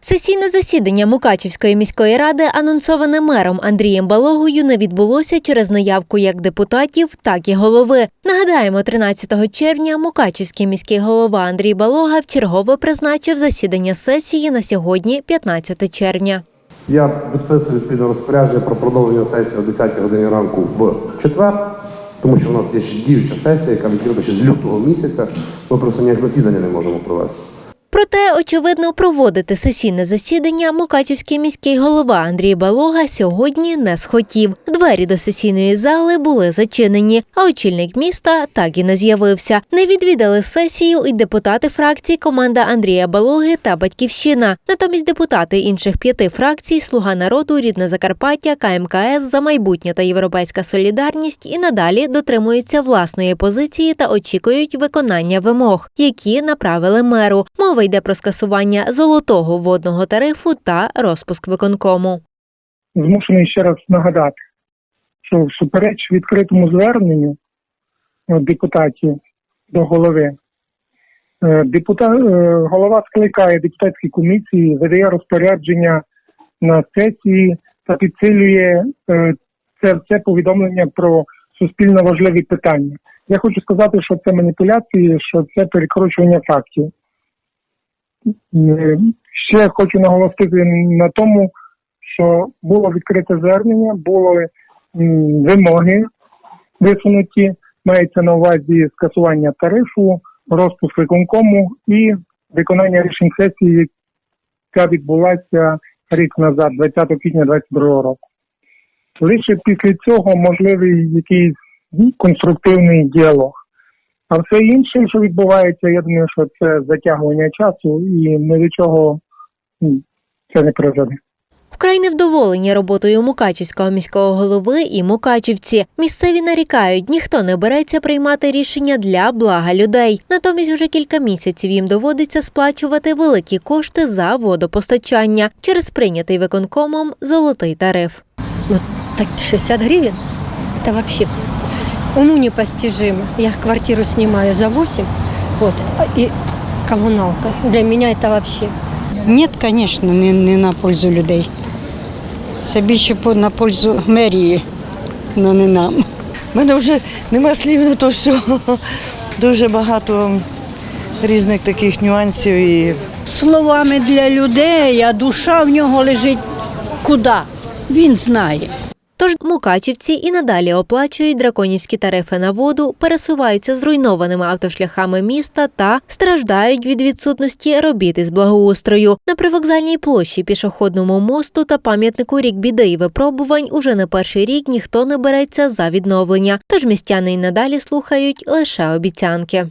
Сесійне засідання Мукачівської міської ради, анонсоване мером Андрієм Балогою, не відбулося через наявку як депутатів, так і голови. Нагадаємо, 13 червня Мукачівський міський голова Андрій Балога вчергове призначив засідання сесії на сьогодні, 15 червня. Я підписую відповідне розпорядження про продовження сесії о 10 годині ранку в четвер, тому що в нас є ще діюча сесія, яка відкрита ще з лютого місяця. Ми просто ніяк засідання не можемо провести. Проте, очевидно, проводити сесійне засідання Мукачівський міський голова Андрій Балога сьогодні не схотів. Двері до сесійної зали були зачинені, а очільник міста так і не з'явився. Не відвідали сесію і депутати фракції команда Андрія Балоги та Батьківщина. Натомість депутати інших п'яти фракцій Слуга народу, Рідне Закарпаття, КМКС за майбутнє та Європейська солідарність і надалі дотримуються власної позиції та очікують виконання вимог, які направили меру. Мова йде про скасування золотого водного тарифу та розпуск виконкому. змушений ще раз нагадати, що всупереч відкритому зверненню е, депутатів до голови, е, депутат, е, голова скликає депутатські комісії, видає розпорядження на сесії та підсилює це все повідомлення про суспільно важливі питання. Я хочу сказати, що це маніпуляції, що це перекручування фактів. Е, Ще хочу наголосити на тому, що було відкрите звернення, були вимоги висунуті, мається на увазі скасування тарифу, розпуск виконкому і виконання рішень сесії, яка відбулася рік назад, 20 квітня 2022 року. Лише після цього можливий якийсь конструктивний діалог. А все інше, що відбувається, я думаю, що це затягування часу і ні до чого це не призведе. Вкрай невдоволені роботою Мукачівського міського голови і мукачівці. Місцеві нарікають, ніхто не береться приймати рішення для блага людей. Натомість уже кілька місяців їм доводиться сплачувати великі кошти за водопостачання через прийнятий виконкомом золотий тариф. Ну, так 60 гривен, это вообще уму непостижимо. Я квартиру снимаю за 8, вот, и коммуналка. Для меня это вообще. Ні, звісно, не, не на пользу людей. Це більше на пользу мерії, але не нам. У мене вже нема слів на то все. Дуже багато різних таких нюансів і словами для людей, а душа в нього лежить куди? Він знає. Тож мукачівці і надалі оплачують драконівські тарифи на воду, пересуваються зруйнованими автошляхами міста та страждають від відсутності робіт із благоустрою. На привокзальній площі, пішохідному мосту та пам'ятнику рік біди і випробувань уже не перший рік ніхто не береться за відновлення. Тож містяни й надалі слухають лише обіцянки.